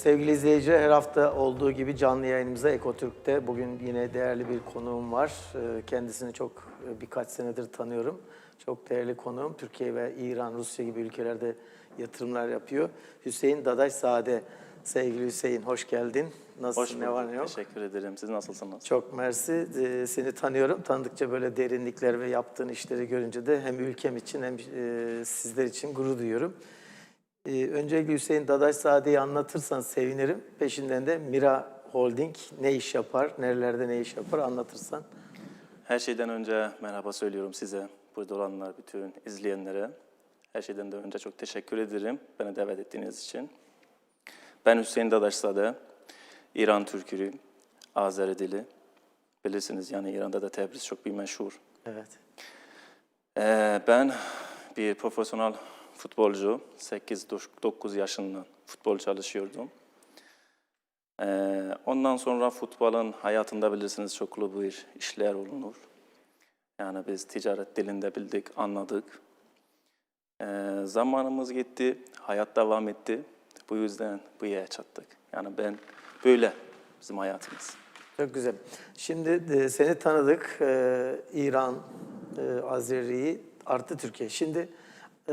Sevgili izleyiciler her hafta olduğu gibi canlı yayınımıza Ekotürk'te bugün yine değerli bir konuğum var. Ee, Kendisini çok e, birkaç senedir tanıyorum. Çok değerli konuğum. Türkiye ve İran, Rusya gibi ülkelerde yatırımlar yapıyor. Hüseyin Dadaş Sade. Sevgili Hüseyin hoş geldin. Nasılsın? Hoş ne var ne yok? Teşekkür ederim. Siz nasılsınız? Çok mersi. Ee, Seni tanıyorum. Tanıdıkça böyle derinlikler ve yaptığın işleri görünce de hem ülkem için hem e, sizler için gurur duyuyorum. Ee, Öncelikle Hüseyin Dadaş Sade'yi anlatırsan sevinirim. Peşinden de Mira Holding ne iş yapar, nerelerde ne iş yapar anlatırsan. Her şeyden önce merhaba söylüyorum size, burada olanlar, bütün izleyenlere. Her şeyden de önce çok teşekkür ederim beni davet ettiğiniz için. Ben Hüseyin Dadaşzade, İran Türkürüyüm, Azeri dili. Bilirsiniz yani İran'da da Tebriz çok bir meşhur. Evet. Ee, ben bir profesyonel futbolcu, 8-9 yaşından futbol çalışıyordum. Ee, ondan sonra futbolun hayatında bilirsiniz çoklu bir işler olunur. Yani biz ticaret dilinde bildik, anladık. Ee, zamanımız gitti, hayat devam etti. Bu yüzden bu yere çattık. Yani ben böyle bizim hayatımız. Çok güzel. Şimdi e, seni tanıdık. Ee, İran, e, Azeri artı Türkiye. Şimdi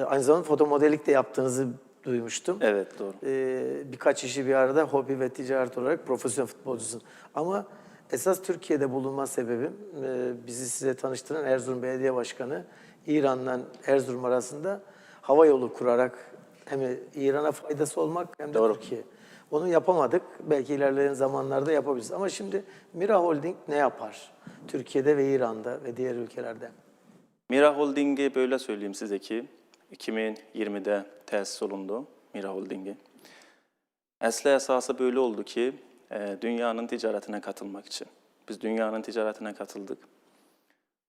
aynı zamanda foto modellik de yaptığınızı duymuştum. Evet doğru. Ee, birkaç işi bir arada hobi ve ticaret olarak profesyonel futbolcusun. Ama esas Türkiye'de bulunma sebebim e, bizi size tanıştıran Erzurum Belediye Başkanı İran'la Erzurum arasında hava yolu kurarak hem İran'a faydası olmak hem de Doğru. Türkiye. Onu yapamadık. Belki ilerleyen zamanlarda yapabiliriz. Ama şimdi Mira Holding ne yapar? Türkiye'de ve İran'da ve diğer ülkelerde. Mira Holding'i böyle söyleyeyim size ki 2020'de tesis olundu Mira Holding'i. Aslı esası böyle oldu ki e, dünyanın ticaretine katılmak için. Biz dünyanın ticaretine katıldık.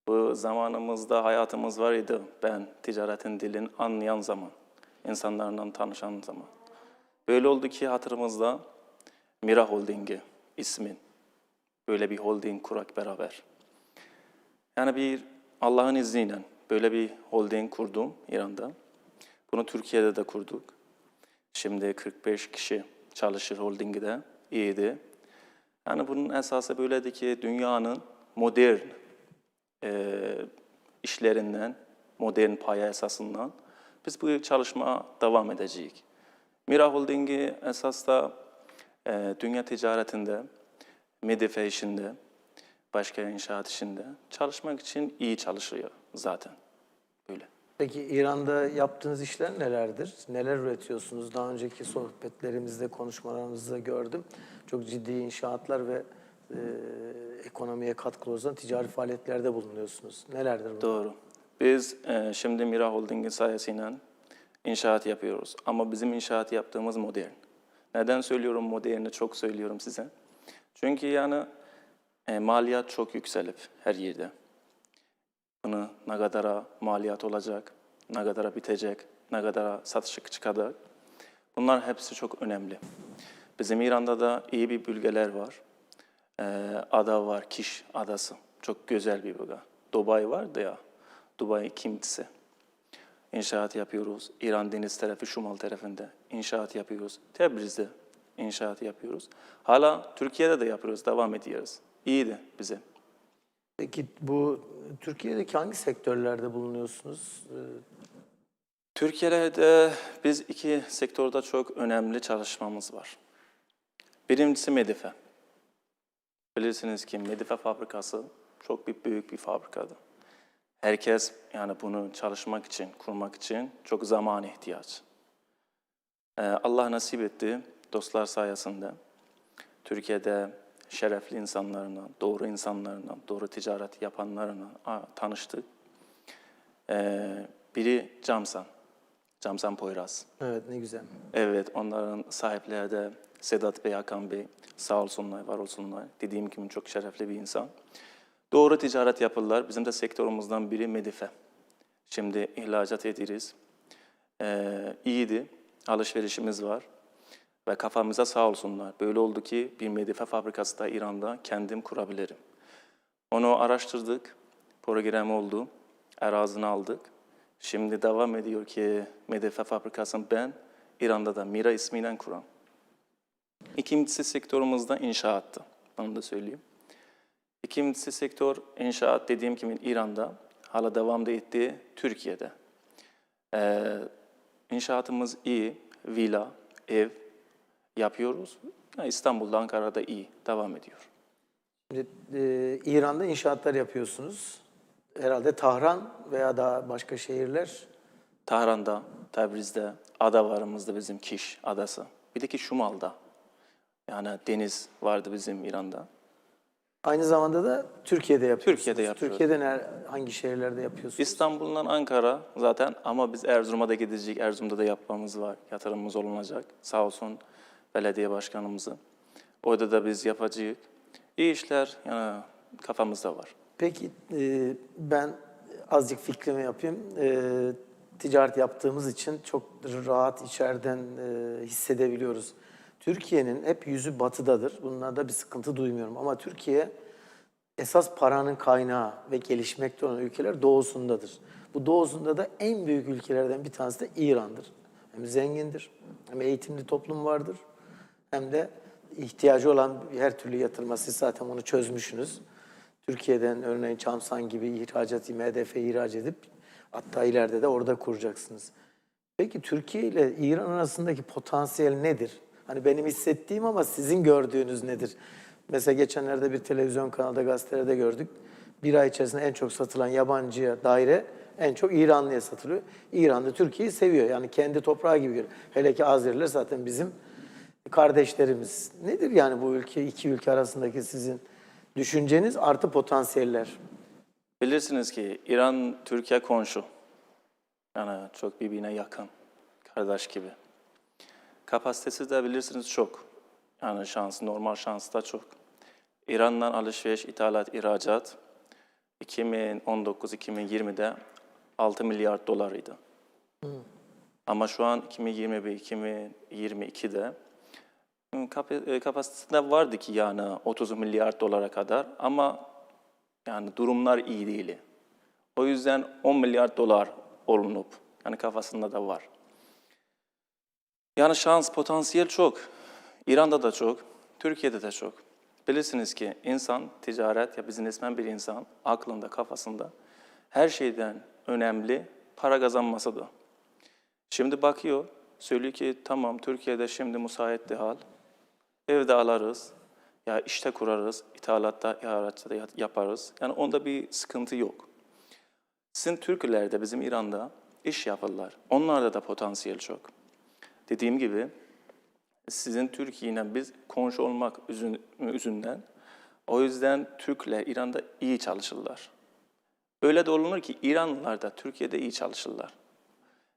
Bu zamanımızda hayatımız var idi. Ben ticaretin dilini anlayan zaman, insanlarla tanışan zaman. Böyle oldu ki hatırımızda Mira Holding'i ismin. Böyle bir holding kurak beraber. Yani bir Allah'ın izniyle böyle bir holding kurdum İran'da. Bunu Türkiye'de de kurduk. Şimdi 45 kişi çalışır holdingde. İyiydi. Yani bunun esası böyledi ki dünyanın modern e, işlerinden, modern paya esasından biz bu çalışma devam edeceğiz. Mira Holding'i esas da e, dünya ticaretinde, medya işinde, başka inşaat işinde çalışmak için iyi çalışıyor zaten. Böyle. Peki İran'da yaptığınız işler nelerdir? Neler üretiyorsunuz? Daha önceki sohbetlerimizde, konuşmalarımızda gördüm. Çok ciddi inşaatlar ve e, ekonomiye katkılı olan ticari faaliyetlerde bulunuyorsunuz. Nelerdir bu? Doğru. Biz e, şimdi Mira Holding'in sayesinde inşaat yapıyoruz. Ama bizim inşaat yaptığımız modern. Neden söylüyorum moderni çok söylüyorum size. Çünkü yani e, maliyat çok yükselip her yerde. Bunu ne kadara maliyat olacak, ne kadara bitecek, ne kadara satışa çıkacak. Bunlar hepsi çok önemli. Bizim İran'da da iyi bir bölgeler var. Ee, ada var, Kiş adası. Çok güzel bir bölge. Dubai vardı ya, Dubai ikincisi. İnşaat yapıyoruz. İran deniz tarafı, Şumal tarafında inşaat yapıyoruz. Tebriz'de inşaat yapıyoruz. Hala Türkiye'de de yapıyoruz, devam ediyoruz. İyiydi bize. Peki bu Türkiye'deki hangi sektörlerde bulunuyorsunuz? Türkiye'de biz iki sektörde çok önemli çalışmamız var. Birincisi Medife. Bilirsiniz ki Medife fabrikası çok bir büyük bir fabrikadı. Herkes yani bunu çalışmak için, kurmak için çok zaman ihtiyaç. Ee, Allah nasip etti dostlar sayesinde. Türkiye'de şerefli insanlarla, doğru insanlarla, doğru ticaret yapanlarla aa, tanıştık. Ee, biri Camsan, Camsan Poyraz. Evet ne güzel. Evet, onların sahipleri de Sedat Bey, Hakan Bey. Sağ olsunlar, var olsunlar. Dediğim gibi çok şerefli bir insan. Doğru ticaret yapırlar. Bizim de sektörümüzden biri Medife. Şimdi ihracat ederiz. Ee, iyiydi. Alışverişimiz var. Ve kafamıza sağ olsunlar. Böyle oldu ki bir Medife fabrikası da İran'da kendim kurabilirim. Onu araştırdık. Program oldu. Arazini aldık. Şimdi devam ediyor ki Medife fabrikasını ben İran'da da Mira ismiyle kuran. İkincisi sektörümüzde inşaattı. Onu da söyleyeyim. İkincisi sektör inşaat dediğim gibi İran'da, hala devam da ettiği Türkiye'de. Ee, inşaatımız iyi, villa, ev yapıyoruz. Yani İstanbul'da, Ankara'da iyi, devam ediyor. Şimdi, e, İran'da inşaatlar yapıyorsunuz. Herhalde Tahran veya daha başka şehirler. Tahran'da, Tebriz'de, ada varımızda bizim Kiş adası. Bir de ki Şumal'da. Yani deniz vardı bizim İran'da. Aynı zamanda da Türkiye'de yapıyorsunuz. Türkiye'de yapıyoruz. Türkiye'de ner- hangi şehirlerde yapıyorsunuz? İstanbul'dan Ankara zaten ama biz Erzurum'a da gidecek. Erzurum'da da yapmamız var. Yatırımımız olunacak. Sağ olsun belediye başkanımızı. Orada da biz yapacağız. İyi işler yani kafamızda var. Peki e, ben azıcık fikrimi yapayım. E, ticaret yaptığımız için çok rahat içeriden e, hissedebiliyoruz. Türkiye'nin hep yüzü batıdadır. Bunlarda bir sıkıntı duymuyorum. Ama Türkiye esas paranın kaynağı ve gelişmekte olan ülkeler doğusundadır. Bu doğusunda da en büyük ülkelerden bir tanesi de İran'dır. Hem zengindir, hem eğitimli toplum vardır, hem de ihtiyacı olan her türlü yatırıma siz zaten onu çözmüşsünüz. Türkiye'den örneğin Çamsan gibi ihracat, MDF ihraç edip hatta ileride de orada kuracaksınız. Peki Türkiye ile İran arasındaki potansiyel nedir? Hani benim hissettiğim ama sizin gördüğünüz nedir? Mesela geçenlerde bir televizyon kanalda gazetelerde gördük. Bir ay içerisinde en çok satılan yabancıya daire en çok İranlıya satılıyor. İran da Türkiye'yi seviyor. Yani kendi toprağı gibi görüyor. Hele ki Azeriler zaten bizim kardeşlerimiz. Nedir yani bu ülke, iki ülke arasındaki sizin düşünceniz artı potansiyeller? Bilirsiniz ki İran, Türkiye komşu. Yani çok birbirine yakın. Kardeş gibi. Kapasitesi de bilirsiniz çok. Yani şans, normal şans da çok. İran'dan alışveriş, ithalat, ihracat 2019-2020'de 6 milyar dolarıydı. Ama şu an 2021-2022'de kap- e, kapasitesi de vardı ki yani 30 milyar dolara kadar ama yani durumlar iyi değil. O yüzden 10 milyar dolar olunup yani kafasında da var. Yani şans, potansiyel çok. İran'da da çok, Türkiye'de de çok. Bilirsiniz ki insan, ticaret ya biznesmen bir insan aklında, kafasında her şeyden önemli para kazanmasıdır. Şimdi bakıyor, söylüyor ki tamam Türkiye'de şimdi müsaitti hal. Evde alırız, ya işte kurarız, ithalatta, ihracatta ya- yaparız. Yani onda bir sıkıntı yok. Sizin Türkler bizim İran'da iş yaparlar. Onlarda da potansiyel çok. Dediğim gibi sizin Türkiye'yle biz komşu olmak üzün- yüzünden o yüzden Türkler İran'da iyi çalışırlar. Öyle de olunur ki İranlılar da Türkiye'de iyi çalışırlar.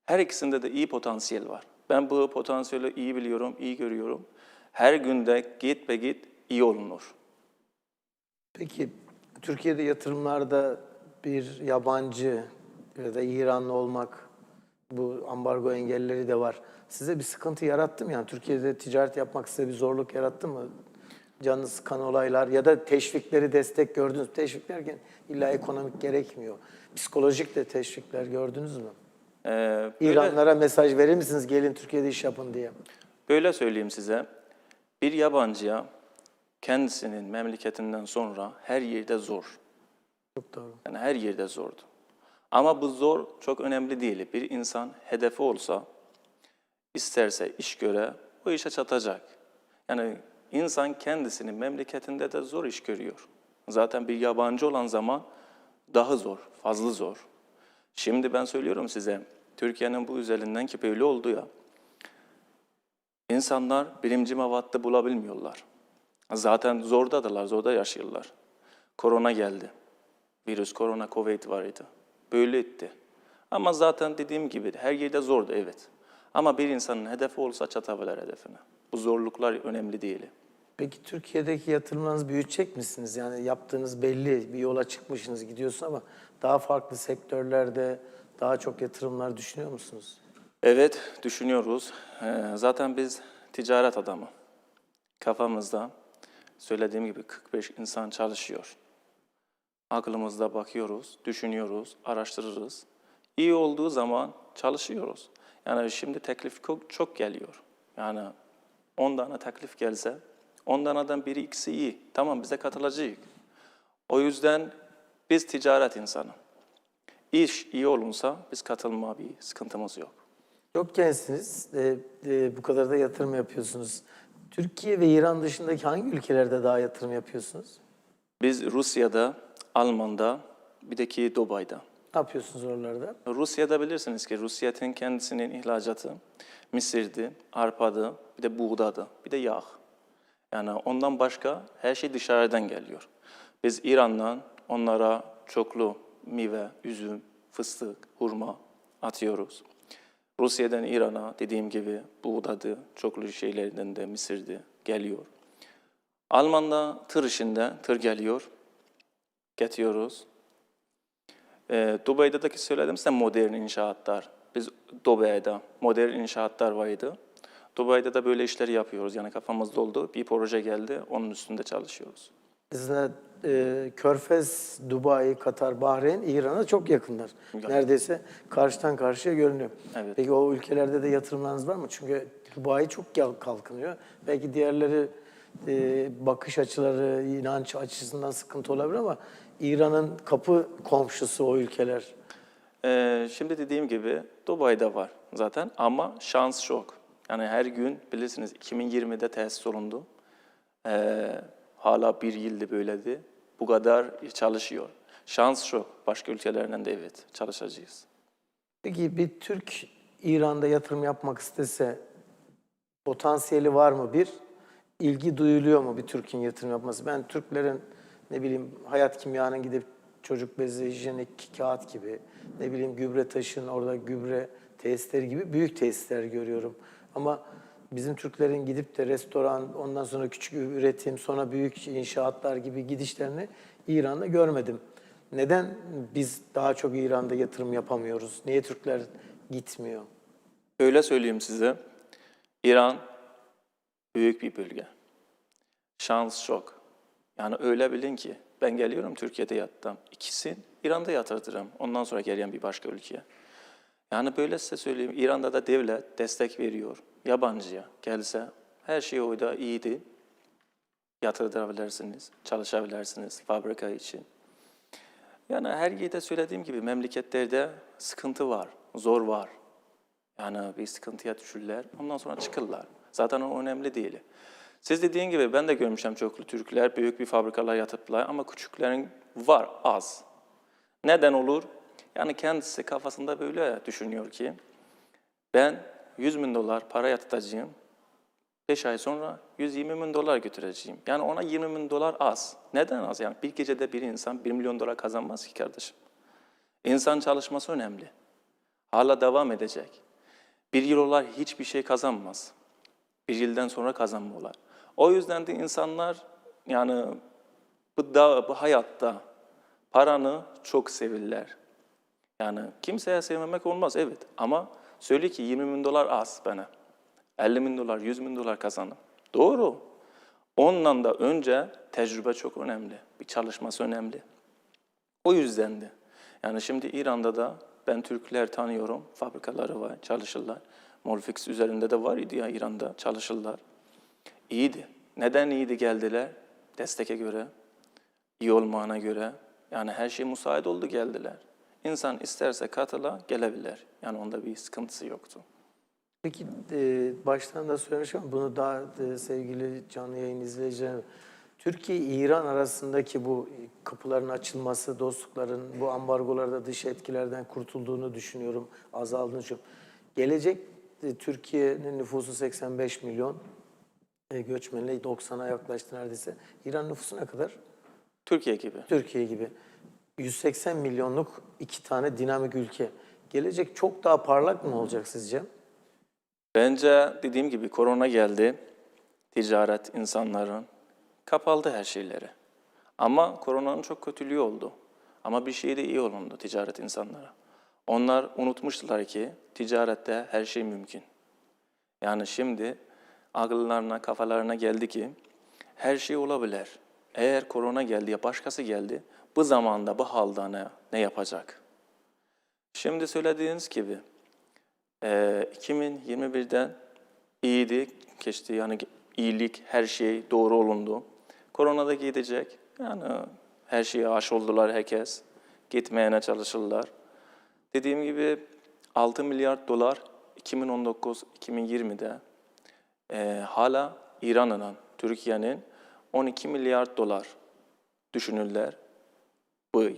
Her ikisinde de iyi potansiyel var. Ben bu potansiyeli iyi biliyorum, iyi görüyorum. Her günde git ve git iyi olunur. Peki Türkiye'de yatırımlarda bir yabancı ya da İranlı olmak bu ambargo engelleri de var. Size bir sıkıntı yarattı mı? Yani Türkiye'de ticaret yapmak size bir zorluk yarattı mı? Canı sıkan olaylar ya da teşvikleri destek gördünüz. mü? Teşvik derken illa ekonomik gerekmiyor. Psikolojik de teşvikler gördünüz mü? Ee, böyle- İranlara mesaj verir misiniz gelin Türkiye'de iş yapın diye? Böyle söyleyeyim size. Bir yabancıya kendisinin memleketinden sonra her yerde zor. Çok doğru. Yani her yerde zordu. Ama bu zor çok önemli değil. Bir insan hedefi olsa, isterse iş göre o işe çatacak. Yani insan kendisinin memleketinde de zor iş görüyor. Zaten bir yabancı olan zaman daha zor, fazla zor. Şimdi ben söylüyorum size, Türkiye'nin bu üzerinden ki böyle oldu ya, İnsanlar birinci mevatta bulabilmiyorlar. Zaten zordadılar, zorda yaşıyorlar. Korona geldi. Virüs, korona, covid vardı. Böyle etti. Ama zaten dediğim gibi her yerde zordu evet. Ama bir insanın hedefi olsa çatabilir hedefine. Bu zorluklar önemli değil. Peki Türkiye'deki yatırımlarınızı büyütecek misiniz? Yani yaptığınız belli bir yola çıkmışsınız gidiyorsun ama daha farklı sektörlerde daha çok yatırımlar düşünüyor musunuz? Evet, düşünüyoruz. Ee, zaten biz ticaret adamı. Kafamızda söylediğim gibi 45 insan çalışıyor. Aklımızda bakıyoruz, düşünüyoruz, araştırırız. İyi olduğu zaman çalışıyoruz. Yani şimdi teklif çok, çok geliyor. Yani 10 tane teklif gelse, 10 taneden biri ikisi iyi. Tamam bize katılacak. O yüzden biz ticaret insanı. İş iyi olunsa biz katılma bir sıkıntımız yok. Çok gençsiniz. E, e, bu kadar da yatırım yapıyorsunuz. Türkiye ve İran dışındaki hangi ülkelerde daha yatırım yapıyorsunuz? Biz Rusya'da, Alman'da, bir de ki Dubai'de. Ne yapıyorsunuz oralarda? Rusya'da bilirsiniz ki Rusya'nın kendisinin ihracatı Mısır'dı, arpadı, bir de buğdadı, bir de yağ. Yani ondan başka her şey dışarıdan geliyor. Biz İran'dan onlara çoklu meyve, üzüm, fıstık, hurma atıyoruz. Rusya'dan İran'a dediğim gibi buğdadı, çoklu şeylerden de Mısır'dı geliyor. Alman'da tır işinde tır geliyor, getiriyoruz. E, Dubai'deki söyledim size modern inşaatlar. Biz Dubai'de modern inşaatlar vardı. Dubai'de de böyle işleri yapıyoruz. Yani kafamız doldu. Bir proje geldi. Onun üstünde çalışıyoruz. Sizinle e, Körfez, Dubai, Katar, Bahreyn, İran'a çok yakınlar. Neredeyse karşıdan karşıya görünüyor. Evet. Peki o ülkelerde de yatırımlarınız var mı? Çünkü Dubai çok kalkınıyor. Belki diğerleri e, bakış açıları, inanç açısından sıkıntı olabilir ama İran'ın kapı komşusu o ülkeler. Ee, şimdi dediğim gibi Dubai'de var zaten ama şans çok. Yani her gün bilirsiniz 2020'de tesis olundu. Ee, hala bir yıldı böyledi. Bu kadar çalışıyor. Şans çok. Başka ülkelerden de evet çalışacağız. Peki bir Türk İran'da yatırım yapmak istese potansiyeli var mı bir? ilgi duyuluyor mu bir Türk'ün yatırım yapması? Ben Türklerin ne bileyim hayat kimyanın gidip çocuk bezi, hijyenik kağıt gibi, ne bileyim gübre taşın orada gübre tesisleri gibi büyük tesisler görüyorum. Ama bizim Türklerin gidip de restoran, ondan sonra küçük üretim, sonra büyük inşaatlar gibi gidişlerini İran'da görmedim. Neden biz daha çok İran'da yatırım yapamıyoruz? Niye Türkler gitmiyor? Öyle söyleyeyim size. İran büyük bir bölge. Şans çok. Yani öyle bilin ki ben geliyorum Türkiye'de yattım. İkisi İran'da yatırtırım. Ondan sonra gelen bir başka ülkeye. Yani böyle size söyleyeyim. İran'da da devlet destek veriyor. Yabancıya gelse her şey orada iyiydi. Yatırtabilirsiniz, çalışabilirsiniz fabrika için. Yani her yerde söylediğim gibi memleketlerde sıkıntı var, zor var. Yani bir sıkıntıya düşürler, ondan sonra çıkırlar. Zaten o önemli değil. Siz dediğin gibi ben de görmüşüm çoklu Türkler büyük bir fabrikalar yatıplar ama küçüklerin var az. Neden olur? Yani kendisi kafasında böyle düşünüyor ki ben 100 bin dolar para yatıracağım, 5 ay sonra 120 bin dolar götüreceğim. Yani ona 20 bin dolar az. Neden az? Yani bir gecede bir insan 1 milyon dolar kazanmaz ki kardeşim. İnsan çalışması önemli. Hala devam edecek. Bir yıl olar hiçbir şey kazanmaz. Bir yıldan sonra kazanmıyorlar. O yüzden de insanlar yani bu, da, bu hayatta paranı çok sevirler. Yani kimseye sevmemek olmaz evet ama söyle ki 20 bin dolar az bana. 50 bin dolar, 100 bin dolar kazanım. Doğru. Ondan da önce tecrübe çok önemli. Bir çalışması önemli. O yüzden de. Yani şimdi İran'da da ben Türkler tanıyorum. Fabrikaları var, çalışırlar. Molfix üzerinde de var ya İran'da çalışırlar. İyiydi. Neden iyiydi geldiler? Desteke göre, iyi olmağına göre. Yani her şey müsait oldu geldiler. İnsan isterse katıla gelebilir. Yani onda bir sıkıntısı yoktu. Peki e, baştan da söylemişim ama bunu daha e, sevgili canlı yayın izleyicilerim. Türkiye-İran arasındaki bu kapıların açılması, dostlukların, bu ambargolarda dış etkilerden kurtulduğunu düşünüyorum, azaldığını düşünüyorum. Gelecek e, Türkiye'nin nüfusu 85 milyon, e, göçmenle 90'a yaklaştı neredeyse. İran nüfusu ne kadar? Türkiye gibi. Türkiye gibi 180 milyonluk iki tane dinamik ülke. Gelecek çok daha parlak mı olacak sizce? Bence dediğim gibi korona geldi. Ticaret insanların kapaldı her şeyleri. Ama koronanın çok kötülüğü oldu. Ama bir şey de iyi olundu ticaret insanlara. Onlar unutmuşlar ki ticarette her şey mümkün. Yani şimdi akıllarına, kafalarına geldi ki her şey olabilir. Eğer korona geldi ya başkası geldi, bu zamanda, bu halda ne, yapacak? Şimdi söylediğiniz gibi e, 2021'den iyiydi, geçti. Yani iyilik, her şey doğru olundu. Korona da gidecek. Yani her şeye aş oldular herkes. Gitmeyene çalışırlar. Dediğim gibi 6 milyar dolar 2019-2020'de e, hala İran'ın, Türkiye'nin 12 milyar dolar düşünürler bu yıl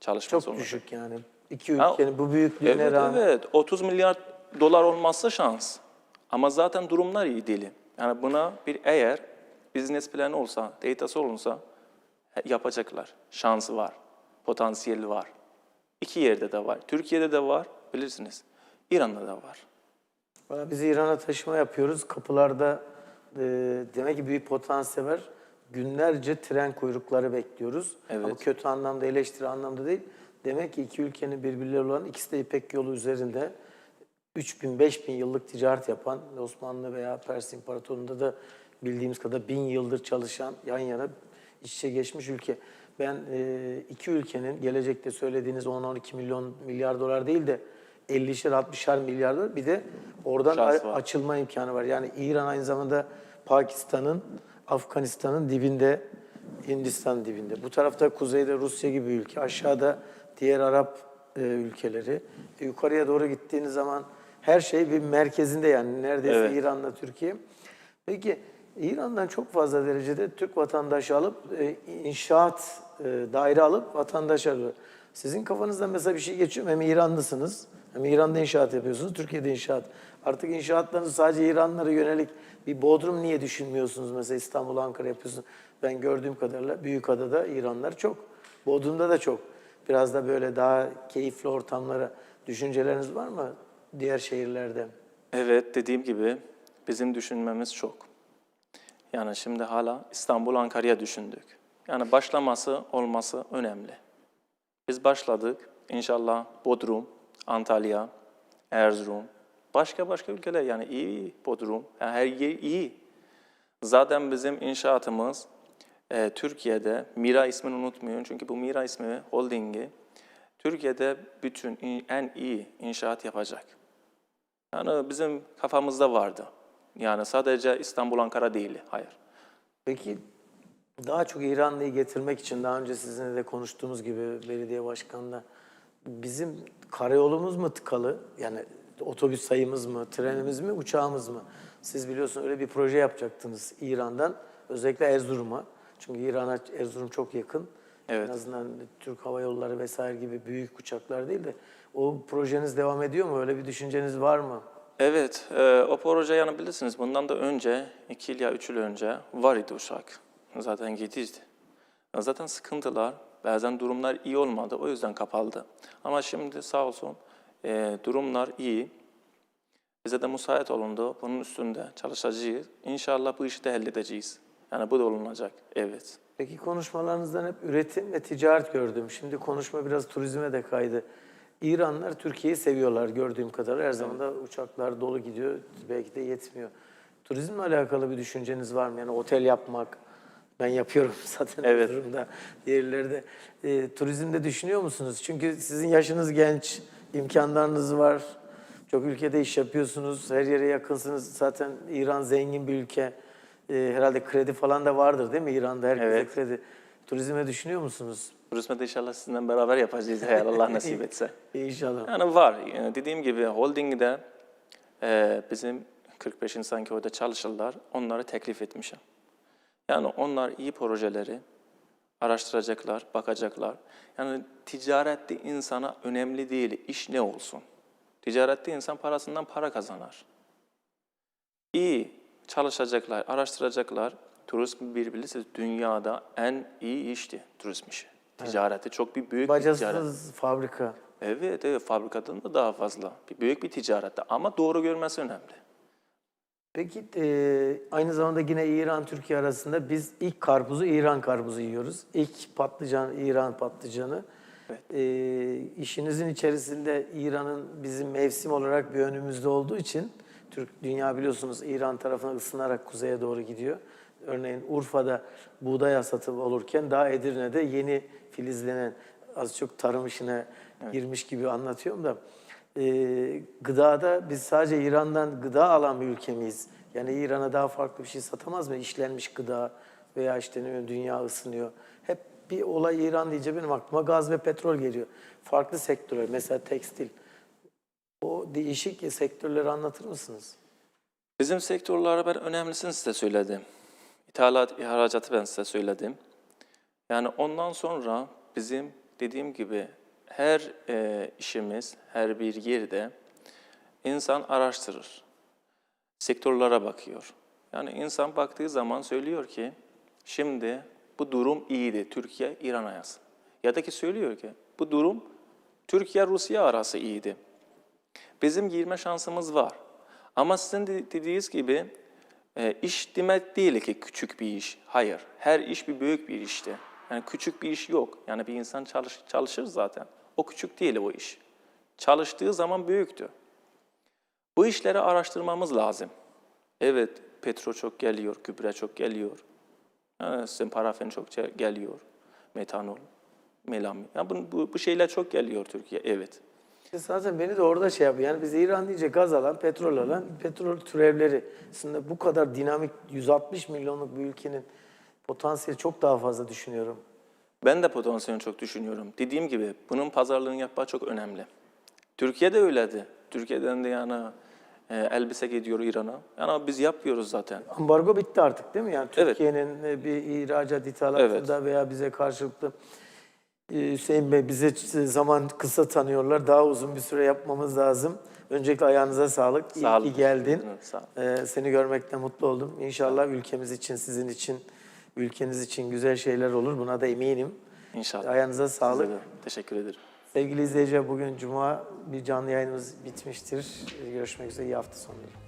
çalışma Çok sonunda. düşük yani. İki Ha, ülkenin bu büyüklüğüne Evet, rağmen. evet. 30 milyar dolar olmazsa şans. Ama zaten durumlar iyi değil. Yani buna bir eğer business planı olsa, datası olunsa yapacaklar. Şansı var, potansiyeli var. İki yerde de var. Türkiye'de de var, bilirsiniz. İran'da da var. Biz İran'a taşıma yapıyoruz. Kapılarda e, demek ki büyük potansiyel var. Günlerce tren kuyrukları bekliyoruz. Evet. Ama kötü anlamda, eleştiri anlamda değil. Demek ki iki ülkenin birbirleri olan ikisi de İpek yolu üzerinde 3000 5000 yıllık ticaret yapan Osmanlı veya Pers İmparatorluğu'nda da bildiğimiz kadar bin yıldır çalışan yan yana iç içe geçmiş ülke. Ben e, iki ülkenin gelecekte söylediğiniz 10-12 milyon milyar dolar değil de 50'şer 60'ar milyar dolar bir de oradan açılma imkanı var. Yani İran aynı zamanda Pakistan'ın, Afganistan'ın dibinde, Hindistan dibinde. Bu tarafta kuzeyde Rusya gibi ülke, aşağıda diğer Arap e, ülkeleri. E, yukarıya doğru gittiğiniz zaman her şey bir merkezinde yani neredeyse Evet. İran'la Türkiye. Peki İran'dan çok fazla derecede Türk vatandaşı alıp e, inşaat e, daire alıp vatandaş alıyor. Sizin kafanızdan mesela bir şey geçiyor mu? Hem İranlısınız hem İran'da inşaat yapıyorsunuz, Türkiye'de inşaat. Artık inşaatlarınız sadece İranlara yönelik bir Bodrum niye düşünmüyorsunuz? Mesela İstanbul, Ankara yapıyorsunuz. Ben gördüğüm kadarıyla Büyükada'da İranlar çok. Bodrum'da da çok. Biraz da böyle daha keyifli ortamlara düşünceleriniz var mı diğer şehirlerde? Evet, dediğim gibi bizim düşünmemiz çok. Yani şimdi hala İstanbul, Ankara'ya düşündük. Yani başlaması, olması önemli. Biz başladık. İnşallah Bodrum, Antalya, Erzurum, başka başka ülkeler yani iyi Bodrum, yani her yer iyi. Zaten bizim inşaatımız e, Türkiye'de, Mira ismini unutmayın çünkü bu Mira ismi holdingi Türkiye'de bütün en iyi inşaat yapacak. Yani bizim kafamızda vardı. Yani sadece İstanbul, Ankara değil, hayır. Peki daha çok İranlıyı getirmek için daha önce sizinle de konuştuğumuz gibi belediye başkanla bizim karayolumuz mu tıkalı? Yani otobüs sayımız mı, trenimiz mi, uçağımız mı? Siz biliyorsunuz öyle bir proje yapacaktınız İran'dan özellikle Erzurum'a. Çünkü İran'a Erzurum çok yakın. Evet. En azından Türk Hava Yolları vesaire gibi büyük uçaklar değil de o projeniz devam ediyor mu? Öyle bir düşünceniz var mı? Evet, e, o proje yani bilirsiniz bundan da önce, iki yıl ya üç yıl önce var idi uçak. Zaten gidiydi. Zaten sıkıntılar, bazen durumlar iyi olmadı, o yüzden kapaldı. Ama şimdi sağ olsun e, durumlar iyi. Bize de müsait olundu, bunun üstünde çalışacağız. İnşallah bu işi de halledeceğiz. Yani bu da olunacak, evet. Peki konuşmalarınızdan hep üretim ve ticaret gördüm. Şimdi konuşma biraz turizme de kaydı. İranlar Türkiye'yi seviyorlar gördüğüm kadar. Her zaman da uçaklar dolu gidiyor. Belki de yetmiyor. Turizmle alakalı bir düşünceniz var mı? Yani otel yapmak. Ben yapıyorum zaten Evet. bu durumda. Diğerlerde. E, turizmde düşünüyor musunuz? Çünkü sizin yaşınız genç, imkanlarınız var. Çok ülkede iş yapıyorsunuz. Her yere yakınsınız. Zaten İran zengin bir ülke. E, herhalde kredi falan da vardır değil mi İran'da? Herkese Evet. kredi. Turizme düşünüyor musunuz? Turizme de inşallah sizinle beraber yapacağız eğer Allah nasip etse. İnşallah. Yani var. Yani dediğim gibi holdingde e, bizim 45 insan ki orada çalışırlar. Onları teklif etmişim. Yani onlar iyi projeleri araştıracaklar, bakacaklar. Yani ticarette insana önemli değil, iş ne olsun. Ticarette insan parasından para kazanır. İyi çalışacaklar, araştıracaklar. Turizm bir bilirsiniz dünyada en iyi işti turizm işi. Ticareti çok bir büyük bir ticaret. Bacasız fabrika. Evet, evet fabrikadan da daha fazla. Bir büyük bir ticarette ama doğru görmesi önemli. Peki e, aynı zamanda yine İran-Türkiye arasında biz ilk karpuzu İran karpuzu yiyoruz. İlk patlıcan İran patlıcanı. Evet. E, işinizin içerisinde İran'ın bizim mevsim olarak bir önümüzde olduğu için Türk dünya biliyorsunuz İran tarafına ısınarak kuzeye doğru gidiyor. Örneğin Urfa'da buğday hasatı olurken daha Edirne'de yeni filizlenen az çok tarım işine girmiş gibi anlatıyorum da e, gıdada biz sadece İran'dan gıda alan bir ülke? Yani İran'a daha farklı bir şey satamaz mı? İşlenmiş gıda veya işte dünya ısınıyor. Hep bir olay İran deyince benim aklıma gaz ve petrol geliyor. Farklı sektörler mesela tekstil. O değişik sektörleri anlatır mısınız? Bizim sektörlere ben önemlisini size söyledim. İthalat, ihracatı ben size söyledim. Yani ondan sonra bizim dediğim gibi her e, işimiz, her bir yerde insan araştırır. Sektörlere bakıyor. Yani insan baktığı zaman söylüyor ki şimdi bu durum iyiydi Türkiye İran arası. Ya da ki söylüyor ki bu durum Türkiye Rusya arası iyiydi. Bizim girme şansımız var. Ama sizin de- dediğiniz gibi e, iş demek değil ki küçük bir iş. Hayır. Her iş bir büyük bir işti. Yani küçük bir iş yok. Yani bir insan çalış, çalışır zaten. O küçük değil o iş. Çalıştığı zaman büyüktü. Bu işleri araştırmamız lazım. Evet, petrol çok geliyor, gübre çok geliyor. Ha, sizin parafen çok geliyor. Metanol, melamin. Ya bu, bu, bu şeyler çok geliyor Türkiye, evet. Zaten beni de orada şey yapıyor. Yani biz İran deyince gaz alan, petrol alan, petrol türevleri. Aslında bu kadar dinamik 160 milyonluk bir ülkenin potansiyeli çok daha fazla düşünüyorum. Ben de potansiyelini çok düşünüyorum. Dediğim gibi bunun pazarlığını yapmak çok önemli. Türkiye'de öyleydi. Türkiye'den de yani e, elbise gidiyor İran'a. Yani biz yapıyoruz zaten. Ambargo bitti artık değil mi? Yani Evet. Türkiye'nin e, bir ihracat ithalatında veya bize karşılıklı e, Hüseyin Bey bize ç- zaman kısa tanıyorlar. Daha uzun bir süre yapmamız lazım. Öncelikle ayağınıza sağlık. İyi Sağ ki geldin. Evet, sağ olun. Ee, seni görmekten mutlu oldum. İnşallah ülkemiz için, sizin için, ülkeniz için güzel şeyler olur. Buna da eminim. İnşallah. Ayağınıza sağlık. Size de teşekkür ederim. Sevgili izleyiciler bugün Cuma bir canlı yayınımız bitmiştir. Görüşmek üzere. İyi hafta sonları.